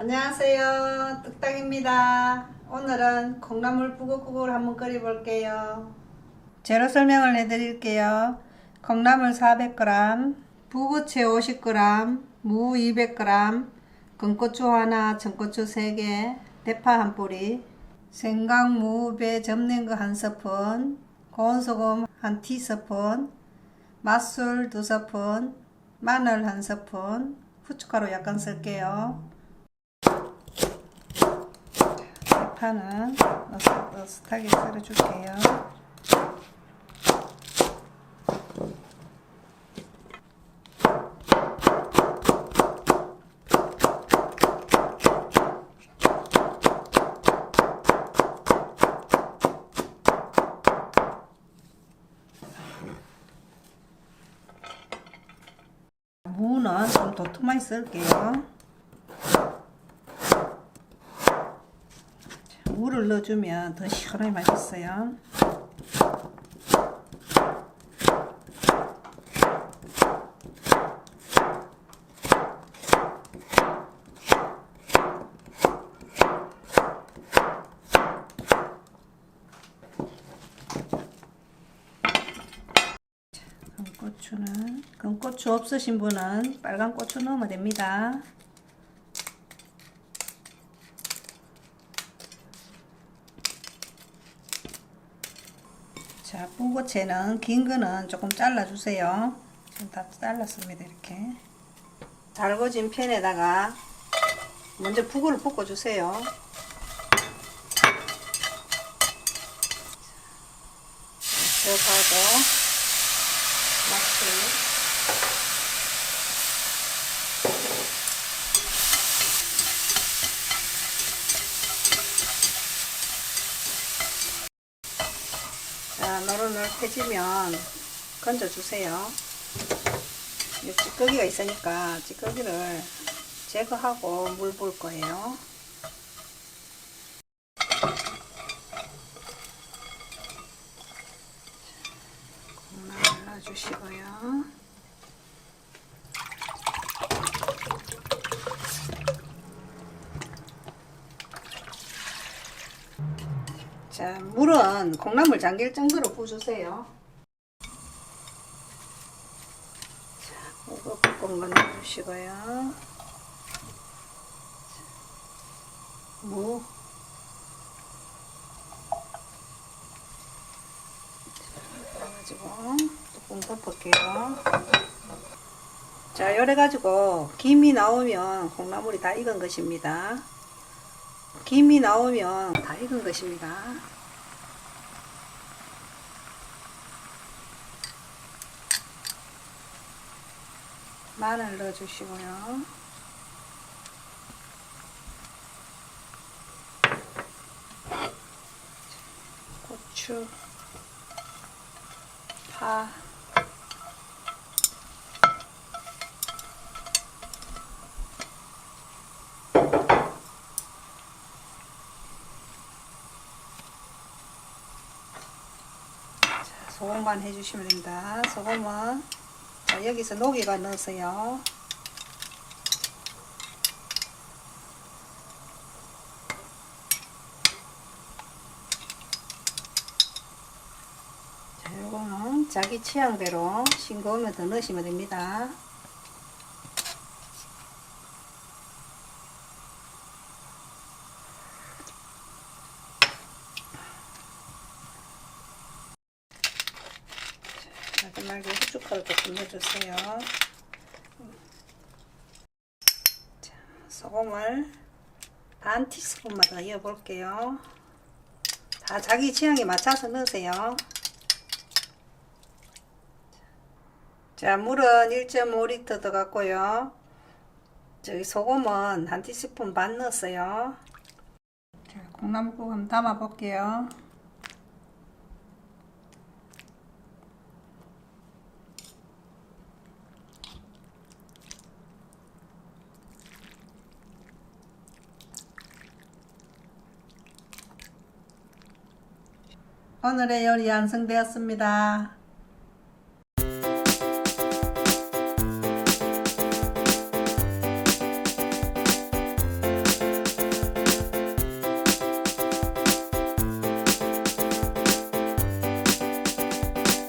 안녕하세요. 뚝딱입니다. 오늘은 콩나물 북엇국을 한번 끓여 볼게요. 재료 설명을 해드릴게요. 콩나물 400g, 북어채 50g, 무 200g, 건고추 하나, 청고추 3개, 대파 한 뿌리, 생강, 무, 배 접는 거 한 스푼, 고운 소금 한 티스푼, 맛술 두 스푼, 마늘 한 스푼, 후춧가루 약간 쓸게요. 어슷, 어슷하게 썰어줄게요. 무는 좀 도톰하게 쓸게요. 물을 넣어주면 더 시원하게 맛있어요. 금고추는 금 고추 없으신 분은 빨간 고추 넣으면 됩니다. 자, 북어채는 긴 거는 조금 잘라주세요. 지금 다 잘랐습니다. 이렇게. 달궈진 팬에다가 먼저 북어를 볶아주세요. 들어가고 맛을 자, 노릇노릇해지면 건져주세요. 이 찌꺼기가 있으니까 찌꺼기를 제거하고 물 부을 거예요. 콩나물 넣어주시고요. 자, 물은 콩나물 잠길 정도로 부어주세요. 자, 거 넣어주시고요. 무. 조금 덮을게요. 자, 요래 가지고 김이 나오면 콩나물이 다 익은 것입니다. 김이 나오면 다 익은 것입니다. 마늘 넣어주시고요. 고추, 파, 자, 소금만 해주시면 됩니다. 소금은 자, 여기서 녹이가 넣으세요. 자, 요거는 자기 취향대로 싱거우면 더 넣으시면 됩니다. 마지막에 후춧가루 조금 넣어주세요. 자, 소금을 반 티스푼만 더 넣어볼게요. 다 자기 취향에 맞춰서 넣으세요. 자, 물은 1.5리터 더 갖고요. 저기 소금은 한 티스푼 반 넣었어요. 자, 콩나물국 한번 담아 볼게요. 오늘의 요리 완성되었습니다.